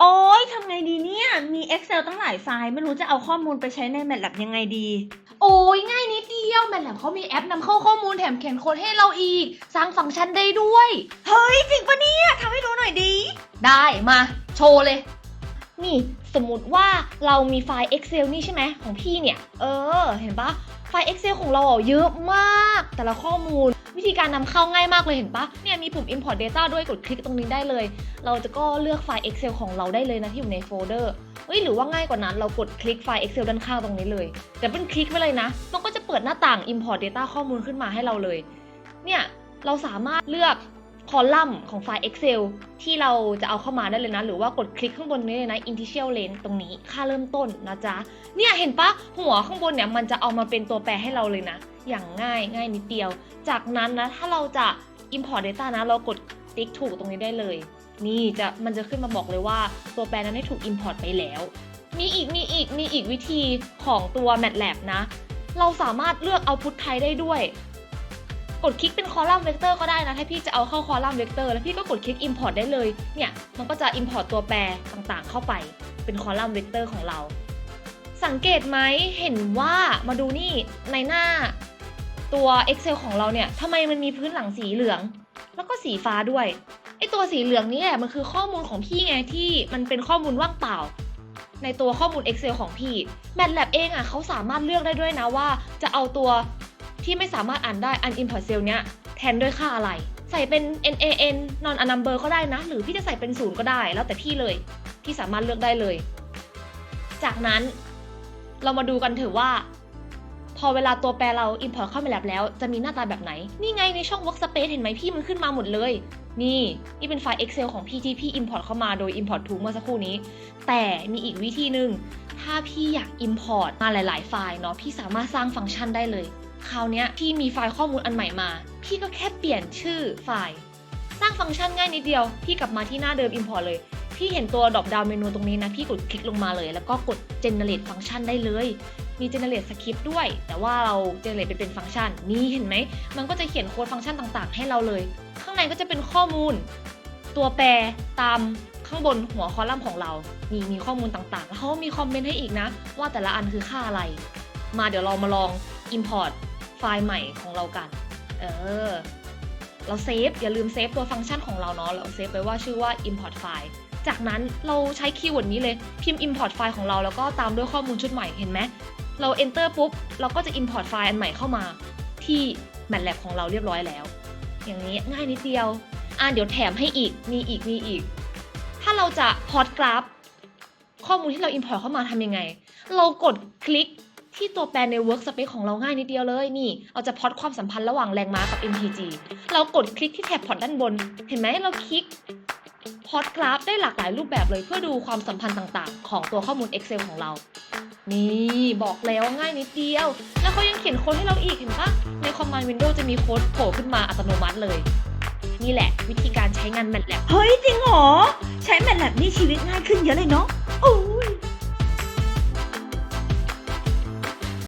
โอ๊ยทำไงดีเนี่ย มี Excel ตั้งหลายไฟล์ ไม่รู้จะเอาข้อมูลไปใช้ใน MATLAB ยังไงดี โอ้ยง่ายนิดเดียวแมทแลบเขามีแอปนำเข้าข้อมูลแถมเขียนโค้ดให้เราอีก สร้างฟังก์ชันได้ด้วย เฮ้ย จริงปะเนี่ยทำให้ดูหน่อยดี ได้มา โชว์เลย นี่สมมติว่าเรามีไฟล์ Excel นี่ใช่ไหมของพี่เนี่ย เออ เห็นปะไฟล์ Excel ของเราอะเยอะมาก แต่ละข้อมูล วิธีการนำเข้าง่ายมากเลยเห็นปะเนี่ยมีปุ่ม import data ด้วยกดคลิกตรงนี้ได้เลย เราจะก็เลือกไฟล์ Excel ของเราได้เลยนะที่อยู่ในโฟลเดอร์เฮ้ยหรือว่าง่ายกว่านั้นเรากดคลิกไฟล์ Excel ด้านข้างตรงนี้เลยแต่เป็นคลิกไปเลยนะ มันก็จะเปิดหน้าต่าง import data ข้อมูลขึ้นมาให้เราเลย เนี่ยเราสามารถเลือก คอลัมน์ของไฟล์ Excel ที่เราจะเอาเข้ามาได้เลยนะ หรือว่ากดคลิกข้างบนนี้เลยนะ initial length ตรงนี้ค่าเริ่มต้นนะจ๊ะ เนี่ยเห็นปะหัวข้างบนเนี่ยมันจะเอามาเป็นตัวแปรให้เราเลยนะ อย่างง่ายง่ายนิดเดียว จากนั้นนะถ้าเราจะ import data นะ เรากดติ๊กถูกตรงนี้ได้เลย นี่จะมันจะขึ้นมาบอกเลยว่าตัวแปรนั้นได้ถูก import ไปแล้ว มีอีกมีอีกมีอีกวิธีของตัว MATLAB นะ เราสามารถเลือก output type ได้ด้วย กดคลิกเป็นคอลัมน์เวกเตอร์ก็ได้นะถ้พี่จะเอาเข้าคอลัมน์เวกเตอร์แล้วพี่ก็กดคลิก import ได้เลย เนี่ยมันก็จะ import ตัวแปรต่างๆ เข้าไปเป็นคอลัมน์เวกเตอร์ของเรา สังเกตไหมเห็นว่ามาดูนี่ในหน้าตัว Excel ของเราเนี่ยทำไมมันมีพื้นหลังสีเหลือง แล้วก็สีฟ้าด้วยไอตัวสีเหลืองนี่แหละมันคือข้อมูลของพี่ไงที่มันเป็นข้อมูลว่างเปล่า ในตัวข้อมูล Excel ของพี่ MATLAB เองอะเขาสามารถเลือกได้ด้วยนะว่า จะเอาตัว ที่ไม่สามารถอ่านได้ unimport cell เนี้ยแทนด้วยค่าอะไร ใส่เป็น nan non a number ก็ได้นะ หรือพี่จะใส่เป็นศูนย์ก็ได้แล้วแต่พี่เลย พี่สามารถเลือกได้เลย จากนั้นเรามาดูกันเถอะว่า พอเวลาตัวแปรเรา import เข้า MATLAB แล้วจะมีหน้าตาแบบไหน นี่ไงในช่อง workspace เห็นไหมพี่มันขึ้นมาหมดเลย นี่นี่เป็นไฟล์ Excel ของพี่ที่พี่ import เข้ามาโดย import to เมื่อสักครู่นี้ แต่มีอีกวิธีหนึ่งถ้าพี่อยาก import มาหลาย ๆ ไฟล์เนาะพี่สามารถสร้างฟังก์ชันได้เลย คราวนี้พี่มีไฟล์ข้อมูลอันใหม่มา พี่ก็แค่เปลี่ยนชื่อไฟล์ สร้างฟังก์ชันง่ายนิดเดียว พี่กลับมาที่หน้าเดิม import เลย พี่เห็นตัวดรอปดาวเมนูตรงนี้นะ พี่กดคลิกลงมาเลย แล้วก็กด generate ฟังก์ชันได้เลย มี generate script ด้วย แต่ว่าเรา generate ไปเป็นฟังก์ชัน นี่เห็นไหม มันก็จะเขียนโค้ดฟังก์ชันต่างๆ ให้เราเลย ข้างในก็จะเป็นข้อมูล ตัวแปรตามข้างบนหัวคอลัมน์ของเรามีมีข้อมูลต่างๆ แล้วเขามีคอมเมนต์ให้อีกนะ ว่าแต่ละอันคือค่าอะไร มาเดี๋ยวเรามาลอง import ไฟล์ใหม่ของเรากัน เออ เราเซฟอย่าลืมเซฟตัวฟังก์ชันของเราเนาะ เราเซฟไว้ว่าชื่อว่า import file จากนั้นเราใช้คีย์เวิร์ดนี้เลย พิมพ์ import file ของเราแล้วก็ตามด้วยข้อมูลชุดใหม่เห็นไหม เรา enter ปุ๊บ เราก็จะ import ไฟล์อันใหม่เข้ามาที่ MATLAB ของเราเรียบร้อยแล้ว อย่างนี้ง่ายนิดเดียว อ่าเดี๋ยวแถมให้อีก มีอีก มีอีก ถ้าเราจะพอร์ตกราฟข้อมูลที่เรา import เข้ามาทำยังไง เรากดคลิก ที่ตัวแปรใน workspace ของเราง่ายนิดเดียวเลยนี่ เราจะพอร์ตความสัมพันธ์ระหว่างแรงม้ากับ MPG เรากดคลิกที่แถบพอร์ตด้านบน เห็นไหมเราคลิกพอร์ตกราฟได้หลากหลายรูปแบบเลยเพื่อดูความสัมพันธ์ต่างๆ ของตัวข้อมูล Excel ของเรา นี่บอกแล้วง่ายนิดเดียว แล้วเขายังเขียนโค้ดให้เราอีกเห็นปะใน Command Window จะมีโค้ดโผล่ขึ้นมาอัตโนมัติเลย นี่แหละ วิธีการใช้งาน MATLAB เฮ้ยจริงเหรอ ใช้ MATLAB นี่ชีวิตง่ายขึ้นเยอะเลยเนาะโอ้